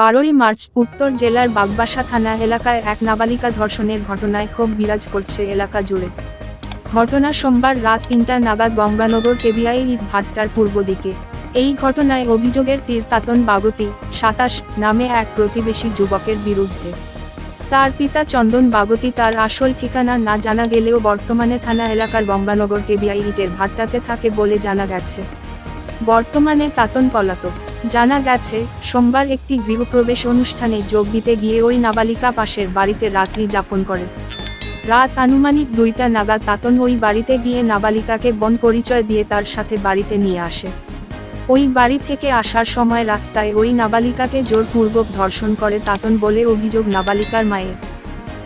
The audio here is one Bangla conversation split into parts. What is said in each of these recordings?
বারোই মার্চ উত্তর জেলার বাগবাসা থানা এলাকায় এক নাবালিকা ধর্ষণের ঘটনায় ক্ষোভ বিরাজ করছে এলাকা জুড়ে। ঘটনা সোমবার রাত তিনটা নাগাদ গঙ্গানগর কেবিআই ঈদ ভাট্টার পূর্ব দিকে। এই ঘটনায় অভিযোগের তীরতাতন বাগতি সাতাশ, নামে এক প্রতিবেশী যুবকের বিরুদ্ধে। তার পিতা চন্দন বাগতি তার আসল ঠিকানা না জানা গেলেও বর্তমানে থানা এলাকার গঙ্গানগর কেবিআই ইটের ভাট্টাতে থাকে বলে জানা গেছে। বর্তমানে তাতন পলাতক। জানা গেছে, সোমবার একটি গৃহপ্রবেশ অনুষ্ঠানে যোগ দিতে গিয়ে ওই নাবালিকা পাশের বাড়িতে রাত্রি যাপন করে। রাত আনুমানিক দুইটা নাগাদ তাতন ওই বাড়িতে গিয়ে নাবালিকাকে বন পরিচয় দিয়ে তার সাথে বাড়িতে নিয়ে আসে। ওই বাড়ি থেকে আসার সময় রাস্তায় ওই নাবালিকাকে জোরপূর্বক ধর্ষণ করে তাতন বলে অভিযোগ নাবালিকার মায়ের।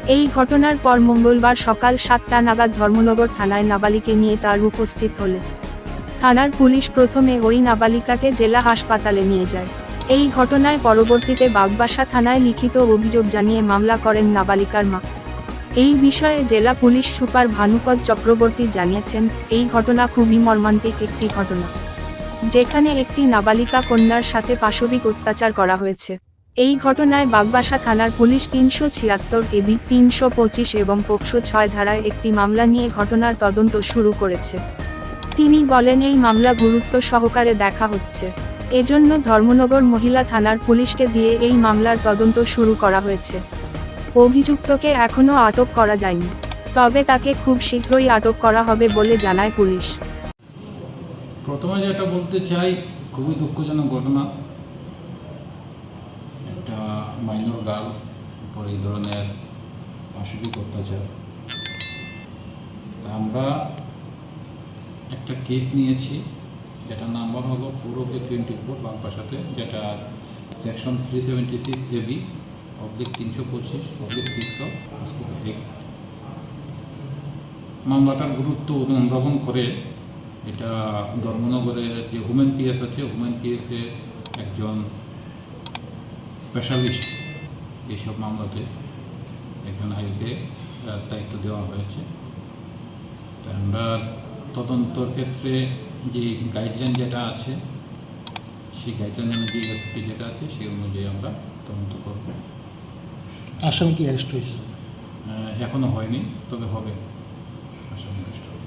এই ঘটনার পর মঙ্গলবার সকাল সাতটা নাগাদ ধর্মনগর থানায় নাবালিকে নিয়ে তার উপস্থিত হলে। থানার পুলিশ প্রথমে ওই নাবালিকাকে জেলা হাসপাতালে নিয়ে যায়। এই ঘটনায় পরবর্তীতে বাগবাসা থানায় লিখিত অভিযোগ জানিয়ে মামলা করেন নাবালিকার মা। এই বিষয়ে জেলা পুলিশ সুপার ভানুপদ চক্রবর্তী জানিয়েছেন, এই ঘটনা খুবই মর্মান্তিক একটি ঘটনা, যেখানে একটি নাবালিকা কন্যার সাথে পাশবিক অত্যাচার করা হয়েছে। এই ঘটনায় বাগবাসা থানার পুলিশ তিনশো ছিয়াত্তর এবি, তিনশো পঁচিশ এবং পোকশো ছয় ধারায় একটি মামলা নিয়ে ঘটনার তদন্ত শুরু করেছে। তিনি বলেন, এই মামলা গুরুত্ব সহকারে দেখা হচ্ছে। এজন্য ধর্মনগর মহিলা থানার পুলিশকে দিয়ে এই মামলার তদন্ত শুরু করা হয়েছে। অভিযুক্তকে এখনও আটক করা যায়নি। তবে তাকে খুব শীঘ্রই আটক করা হবে বলে জানায় পুলিশ। প্রথমে যেটা বলতে চাই, খুবই দুঃখজনক ঘটনা। একটা মাইনর গার্ল উপর এই ধরনের পাশবিক অত্যাচার। আমরা একটা কেস নিয়েছি, যেটার নাম্বার হলো four of the twenty four বাংপাশাতে যেটা section three seventy six AB oblique তিনশো পঁচিশ অবলিক সিক্স অফ মামলাটার গুরুত্ব অনুধাবন করে এটা ধর্মনগরের যে উমেন পিএস আছে উমেন পিএসে একজন স্পেশালিস্ট এইসব মামলাতে একজন আইকে দায়িত্ব দেওয়া হয়েছে। আমরা তদন্তর ক্ষেত্রে যে গাইডলাইন যেটা আছে সেই গাইডলাইন অনুযায়ী এসপি যেটা আছে সেই অনুযায়ী আমরা তদন্ত করব। আসাম কি অ্যারেস্ট হয়েছে? এখনও হয়নি তবে হবে। আসাম অ্যারেস্ট হবে।